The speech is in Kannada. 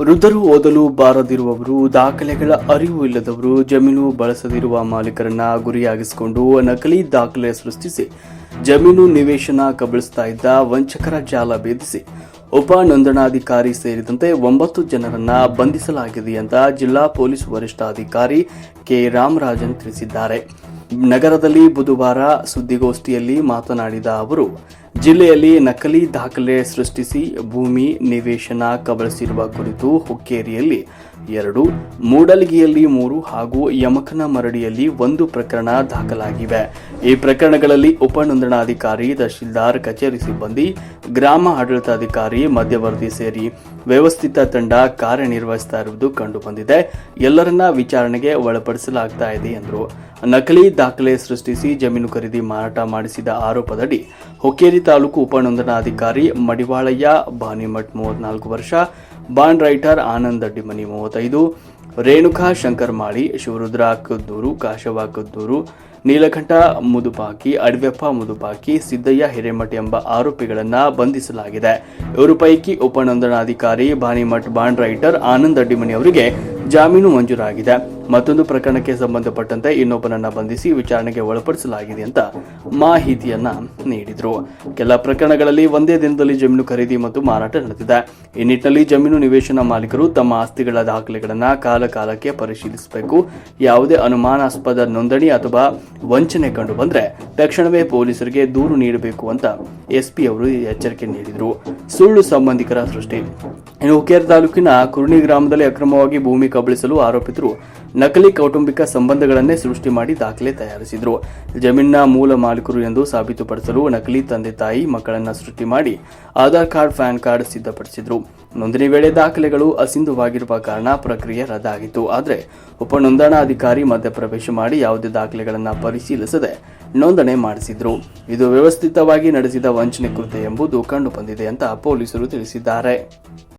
ವೃದ್ಧರು ಓದಲು ಬಾರದಿರುವವರು, ದಾಖಲೆಗಳ ಅರಿವು ಇಲ್ಲದವರು, ಜಮೀನು ಬಳಸದಿರುವ ಮಾಲೀಕರನ್ನ ಗುರಿಯಾಗಿಸಿಕೊಂಡು ನಕಲಿ ದಾಖಲೆ ಸೃಷ್ಟಿಸಿ, ಜಮೀನು ನಿವೇಶನ ಕಬಳಿಸ್ತಾ ಇದ್ದ ವಂಚಕರ ಜಾಲ ಭೇದಿಸಿ, ಉಪ ನೋಂದಣಾಧಿಕಾರಿ ಸೇರಿದಂತೆ ಒಂಬತ್ತು ಜನರನ್ನ ಬಂಧಿಸಲಾಗಿದೆ ಅಂತ ಜಿಲ್ಲಾ ಪೊಲೀಸ್ ವರಿಷ್ಠಾಧಿಕಾರಿ ಕೆ. ರಾಮರಾಜನ್ ತಿಳಿಸಿದ್ದಾರೆ. ನಗರದಲ್ಲಿ ಬುಧವಾರ ಸುದ್ದಿಗೋಷ್ಠಿಯಲ್ಲಿ ಮಾತನಾಡಿದ ಅವರು, ಜಿಲ್ಲೆಯಲ್ಲಿ ನಕಲಿ ದಾಖಲೆ ಸೃಷ್ಟಿಸಿ ಭೂಮಿ ನಿವೇಶನ ಕಬಳಿಸಿರುವ ಕುರಿತು ಹುಕ್ಕೇರಿಯಲ್ಲಿ ಎರಡು, ಮೂಡಲಗಿಯಲ್ಲಿ ಮೂರು ಹಾಗೂ ಯಮಕನ ಮರಡಿಯಲ್ಲಿ ಒಂದು ಪ್ರಕರಣ ದಾಖಲಾಗಿವೆ. ಈ ಪ್ರಕರಣಗಳಲ್ಲಿ ಉಪನೋಂದಣಾಧಿಕಾರಿ, ತಹಶೀಲ್ದಾರ್, ಕಚೇರಿ ಸಿಬ್ಬಂದಿ, ಗ್ರಾಮ ಆಡಳಿತಾಧಿಕಾರಿ, ಮಧ್ಯವರ್ತಿ ಸೇರಿ ವ್ಯವಸ್ಥಿತ ತಂಡ ಕಾರ್ಯನಿರ್ವಹಿಸ್ತಾ ಇರುವುದು ಕಂಡುಬಂದಿದೆ. ಎಲ್ಲರನ್ನ ವಿಚಾರಣೆಗೆ ಒಳಪಡಿಸಲಾಗ್ತಾ ಇದೆ ಎಂದರು. ನಕಲಿ ದಾಖಲೆ ಸೃಷ್ಟಿಸಿ ಜಮೀನು ಖರೀದಿ ಮಾರಾಟ ಮಾಡಿಸಿದ ಆರೋಪದಡಿ ಹೊಕ್ಕೇರಿ ತಾಲೂಕು ಉಪನೋಂದಣಾಧಿಕಾರಿ ಮಡಿವಾಳಯ್ಯ, ಬಾನಿಮಠ್ ಮೂವತ್ನಾಲ್ಕು ವರ್ಷ, ಬಾಂಡ್ ರೈಟರ್ ಆನಂದ್ ಅಡ್ಡಿಮನಿ ಮೂವತ್ತೈದು, ರೇಣುಕಾ ಶಂಕರ್ ಮಾಳಿ ಶಿವರುದ್ರ ಕದ್ದೂರು ಕಾಶವ ಕದ್ದೂರು ನೀಲಕಂಠ ಮುದುಪಾಕಿ, ಅಡ್ವೆಪ್ಪ ಮುದುಪಾಕಿ, ಸಿದ್ದಯ್ಯ ಹಿರೇಮಠ್ ಎಂಬ ಆರೋಪಿಗಳನ್ನ ಬಂಧಿಸಲಾಗಿದೆ. ಇವರ ಪೈಕಿ ಉಪನೋಂದಣಾಧಿಕಾರಿ, ಬಾನಿಮಠ್ ಬಾಂಡ್ ರೈಟರ್ ಆನಂದ್ ಅಡ್ಡಿಮನಿ ಅವರಿಗೆ ಜಾಮೀನು ಮಂಜೂರಾಗಿದೆ. ಮತ್ತೊಂದು ಪ್ರಕರಣಕ್ಕೆ ಸಂಬಂಧಪಟ್ಟಂತೆ ಇನ್ನೊಬ್ಬನನ್ನ ಬಂಧಿಸಿ ವಿಚಾರಣೆಗೆ ಒಳಪಡಿಸಲಾಗಿದೆ ಅಂತ ಮಾಹಿತಿಯನ್ನ ನೀಡಿದ್ರು. ಕೆಲ ಪ್ರಕರಣಗಳಲ್ಲಿ ಒಂದೇ ದಿನದಲ್ಲಿ ಜಮೀನು ಖರೀದಿ ಮತ್ತು ಮಾರಾಟ ನಡೆದಿದೆ. ಈ ನಿಟ್ಟಿನಲ್ಲಿ ಜಮೀನು ನಿವೇಶನ ಮಾಲೀಕರು ತಮ್ಮ ಆಸ್ತಿಗಳ ದಾಖಲೆಗಳನ್ನ ಕಾಲಕಾಲಕ್ಕೆ ಪರಿಶೀಲಿಸಬೇಕು. ಯಾವುದೇ ಅನುಮಾನಾಸ್ಪದ ನೋಂದಣಿ ಅಥವಾ ವಂಚನೆ ಕಂಡು ಬಂದ್ರೆ ತಕ್ಷಣವೇ ಪೊಲೀಸರಿಗೆ ದೂರು ನೀಡಬೇಕು ಅಂತ ಎಸ್ಪಿ ಅವರು ಎಚ್ಚರಿಕೆ ನೀಡಿದರು. ಸುಳ್ಳು ಸಂಬಂಧಿಕರ ಸೃಷ್ಟಿ. ಇನ್ನು ಹುಕೇರ್ ತಾಲೂಕಿನ ಕುರ್ಣಿ ಗ್ರಾಮದಲ್ಲಿ ಅಕ್ರಮವಾಗಿ ಭೂಮಿ ಕಬಳಿಸಲು ಆರೋಪಿತರು ನಕಲಿ ಕೌಟುಂಬಿಕ ಸಂಬಂಧಗಳನ್ನೇ ಸೃಷ್ಟಿ ಮಾಡಿ ದಾಖಲೆ ತಯಾರಿಸಿದ್ರು. ಜಮೀನಿನ ಮೂಲ ಮಾಲೀಕರು ಎಂದು ಸಾಬೀತುಪಡಿಸಲು ನಕಲಿ ತಂದೆ ತಾಯಿ ಮಕ್ಕಳನ್ನ ಸೃಷ್ಟಿ ಮಾಡಿ ಆಧಾರ್ ಕಾರ್ಡ್, ಪ್ಯಾನ್ ಕಾರ್ಡ್ ಸಿದ್ಧಪಡಿಸಿದ್ರು. ನೋಂದಣಿ ವೇಳೆ ದಾಖಲೆಗಳು ಅಸಿಂಧುವಾಗಿರುವ ಕಾರಣ ಪ್ರಕ್ರಿಯೆ ರದ್ದಾಗಿತ್ತು. ಆದರೆ ಉಪ ನೋಂದಣಾಧಿಕಾರಿ ಮಧ್ಯಪ್ರವೇಶ ಮಾಡಿ ಯಾವುದೇ ದಾಖಲೆಗಳನ್ನು ಪರಿಶೀಲಿಸದೆ ನೋಂದಣಿ ಮಾಡಿಸಿದ್ರು. ಇದು ವ್ಯವಸ್ಥಿತವಾಗಿ ನಡೆಸಿದ ವಂಚನೆ ಕೃತ್ಯ ಎಂಬುದು ಕಂಡುಬಂದಿದೆ ಅಂತ ಪೊಲೀಸರು ತಿಳಿಸಿದ್ದಾರೆ.